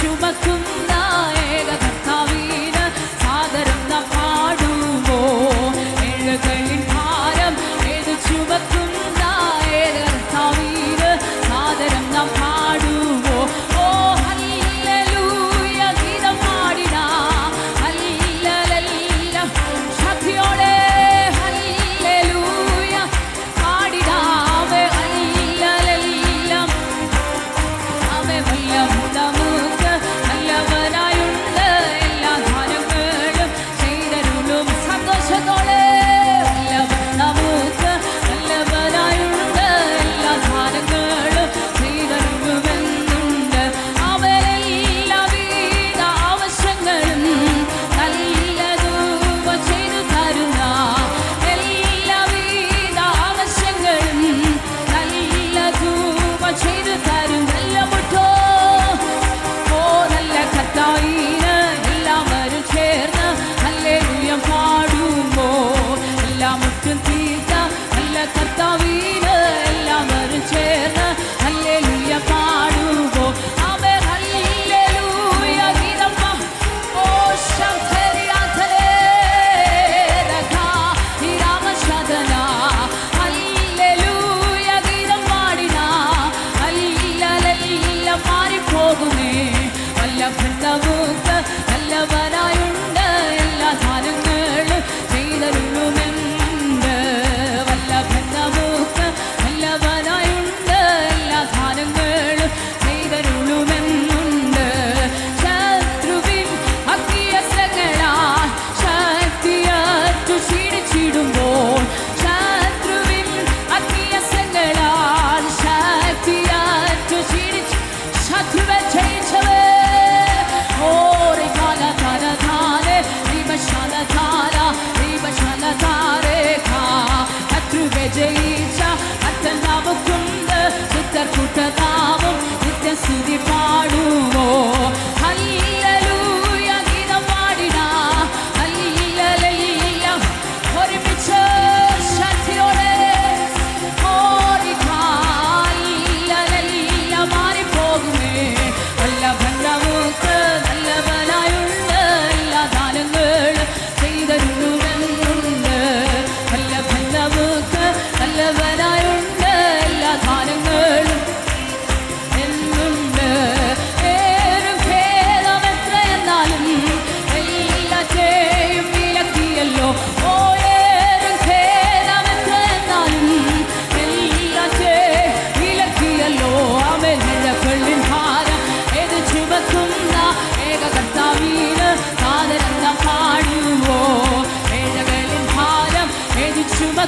chuva, chuva.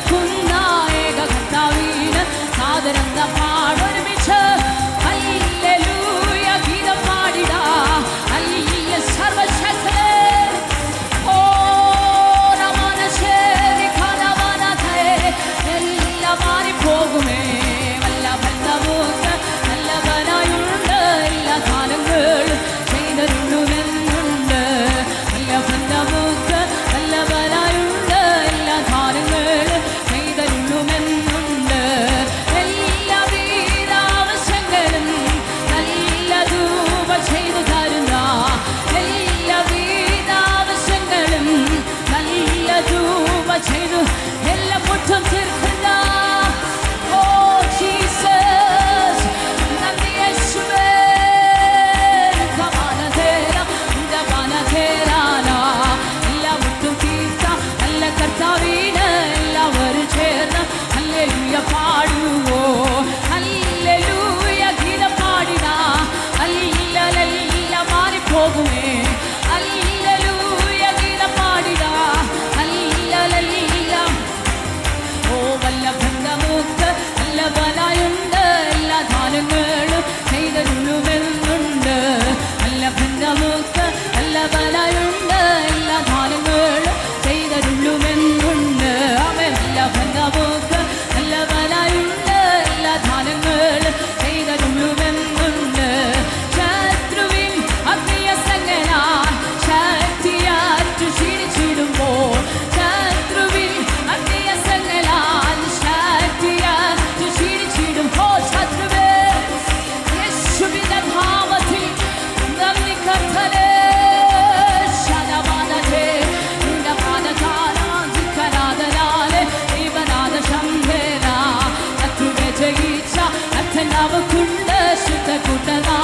困难。செய்து எல்லாம் முற்றும் திருக்கும் നല്ലവനായുണ്ട് എല്ലാ ധാനങ്ങളും ചെയ്തരുള്ളുമെന്നുണ്ട് അവൻ എല്ലാ తవకుండా శుతకుటలా